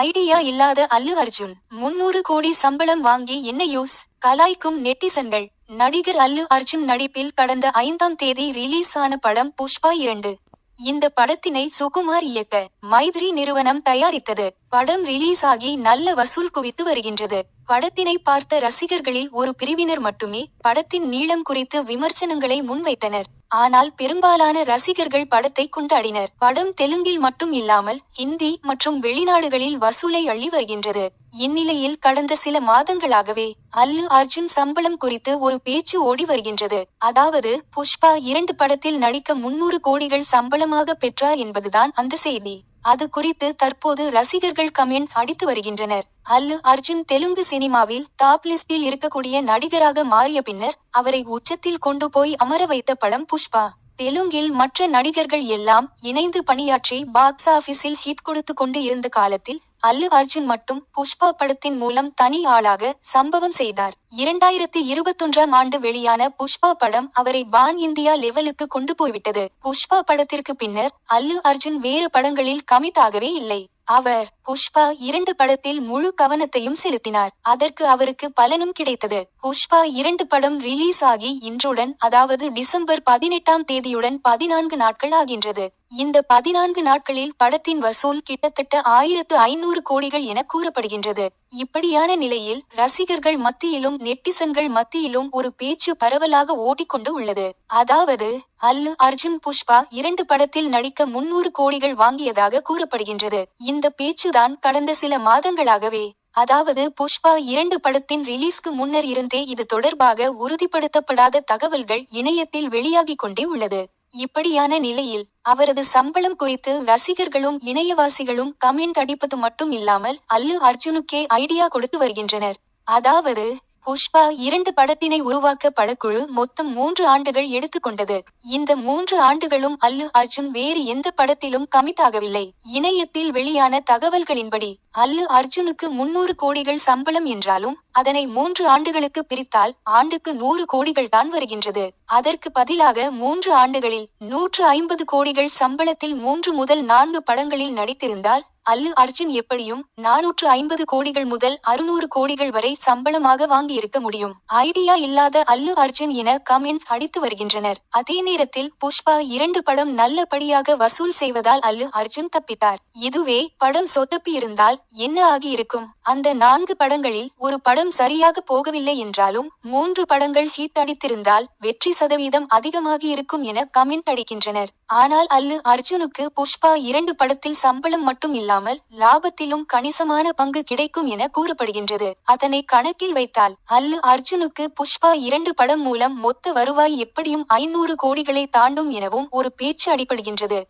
Idea இல்லாத அல்லு அர்ஜுன் முன்னூறு கோடி சம்பளம் வாங்கி என்ன யூஸ்? கலாய்க்கும் நெட்டிசன்கள். நடிகர் அல்லு அர்ஜுன் நடிப்பில் கடந்த ஐந்தாம் தேதி ரிலீஸ் ஆன படம் புஷ்பா இரண்டு. இந்த படத்தினை சுகுமார் இயக்க மைத்ரி நிறுவனம் தயாரித்தது. படம் ரிலீஸ் ஆகி நல்ல வசூல் குவித்து வருகின்றது. படத்தினை பார்த்த ரசிகர்களில் ஒரு பிரிவினர் மட்டுமே படத்தின் நீளம் குறித்து விமர்சனங்களை முன்வைத்தனர். ஆனால் பெரும்பாலான ரசிகர்கள் படத்தை கொண்டாடினர். படம் தெலுங்கில் மட்டும் இல்லாமல் ஹிந்தி மற்றும் வெளிநாடுகளில் வசூலை அள்ளி வருகின்றது. இந்நிலையில் கடந்த சில மாதங்களாகவே அல்லு அர்ஜுன் சம்பளம் குறித்து ஒரு பேச்சு ஓடி வருகின்றது. அதாவது புஷ்பா இரண்டு படத்தில் நடிக்க முன்னூறு கோடிகள் சம்பளமாக பெற்றார் என்பதுதான் அந்த செய்தி. அது குறித்து தற்போது ரசிகர்கள் கமெண்ட் அடித்து வருகின்றனர். அல்லு அர்ஜுன் தெலுங்கு சினிமாவில் டாப் லிஸ்டில் இருக்கக்கூடிய நடிகராக மாறிய பின்னர் அவரை உச்சத்தில் கொண்டு போய் அமர வைத்த படம் புஷ்பா. தெலுங்கில் மற்ற நடிகர்கள் எல்லாம் இணைந்து பணியாற்றி பாக்ஸ் ஆபீஸில் ஹிட் கொடுத்து கொண்டு இருந்த காலத்தில் அல்லு அர்ஜுன் மட்டும் புஷ்பா படத்தின் மூலம் தனி ஆளாக சம்பவம் செய்தார். இரண்டாயிரத்தி இருபத்தொன்றாம் ஆண்டு வெளியான புஷ்பா படம் அவரை பான் இந்தியா லெவலுக்கு கொண்டு போய்விட்டது. புஷ்பா படத்திற்கு பின்னர் அல்லு அர்ஜுன் வேறு படங்களில் கமிட் ஆகவே இல்லை. அவர் புஷ்பா இரண்டு படத்தில் முழு கவனத்தையும் செலுத்தினார். அதற்கு அவருக்கு பலனும் கிடைத்தது. புஷ்பா இரண்டு படம் ரிலீஸ் ஆகி இன்றுடன் அதாவது டிசம்பர் பதினெட்டாம் தேதியுடன் பதினான்கு நாட்கள் ஆகின்றது. இந்த பதினான்கு நாட்களில் படத்தின் வசூல் கிட்டத்தட்ட ஆயிரத்து ஐநூறு கோடிகள் என கூறப்படுகின்றது. இப்படியான நிலையில் ரசிகர்கள் மத்தியிலும் நெட்டிசன்கள் மத்தியிலும் ஒரு பேச்சு பரவலாக ஓடிக்கொண்டு உள்ளது. அதாவது அல்லு அர்ஜுன் புஷ்பா இரண்டு படத்தில் நடிக்க முன்னூறு கோடிகள் வாங்கியதாக கூறப்படுகின்றது. இந்த பேச்சுதான் கடந்த சில மாதங்களாகவே அதாவது புஷ்பா இரண்டு படத்தின் ரிலீஸ்க்கு முன்னர் இருந்தே இது தொடர்பாக உறுதிப்படுத்தப்படாத தகவல்கள் இணையத்தில் வெளியாகிக் கொண்டே உள்ளது. இப்படியான நிலையில் அவரது சம்பளம் குறித்து ரசிகர்களும் இணையவாசிகளும் கமெண்ட் அடிப்பது மட்டும் இல்லாமல் அல்லு அர்ஜுனுக்கே ஐடியா கொடுத்து வருகின்றனர். அதாவது புஷ்பா இரண்டு படத்தினை உருவாக்க படக்குழு மொத்தம் மூன்று ஆண்டுகள் எடுத்துக்கொண்டது. இந்த மூன்று ஆண்டுகளும் அல்லு அர்ஜுன் வேறு எந்த படத்திலும் கமிட் ஆகவில்லை இணையத்தில் வெளியான தகவல்களின்படி அல்லு அர்ஜுனுக்கு முன்னூறு கோடிகள் சம்பளம் என்றாலும் அதனை மூன்று ஆண்டுகளுக்கு பிரித்தால் ஆண்டுக்கு நூறு கோடிகள் தான் வருகின்றது. அதற்கு பதிலாக மூன்று ஆண்டுகளில் நூற்று ஐம்பது கோடிகள் சம்பளத்தில் மூன்று முதல் நான்கு படங்களில் நடித்திருந்தால் அல்லு அர்ஜுன் எப்படியும் நானூற்று ஐம்பது கோடிகள் முதல் அறுநூறு கோடிகள் வரை சம்பளமாக வாங்கி இருக்க முடியும். ஐடியா இல்லாத அல்லு அர்ஜுன் என கமெண்ட் அடித்து வருகின்றனர். அதே நேரத்தில் புஷ்பா இரண்டு படம் நல்லபடியாக வசூல் செய்வதால் அல்லு அர்ஜுன் தப்பித்தார். இதுவே படம் சொதப்பி இருந்தால் என்ன ஆகியிருக்கும்? அந்த நான்கு படங்களில் ஒரு படம் சரியாக போகவில்லை என்றாலும் மூன்று படங்கள் ஹிட் அடித்திருந்தால் வெற்றி சதவீதம் அதிகமாகி இருக்கும் என கமெண்ட் அடிக்கின்றனர். ஆனால் அல்லு அர்ஜுனுக்கு புஷ்பா இரண்டு படத்தில் சம்பளம் மட்டும் இல்லாமல் லாபத்திலும் கணிசமான பங்கு கிடைக்கும் என கூறப்படுகின்றது. அதனை கணக்கில் வைத்தால் அல்லு அர்ஜுனுக்கு புஷ்பா இரண்டு படம் மூலம் மொத்த வருவாய் எப்படியும் ஐநூறு கோடிகளை தாண்டும் எனவும் ஒரு பேச்சு அடிபடுகின்றது.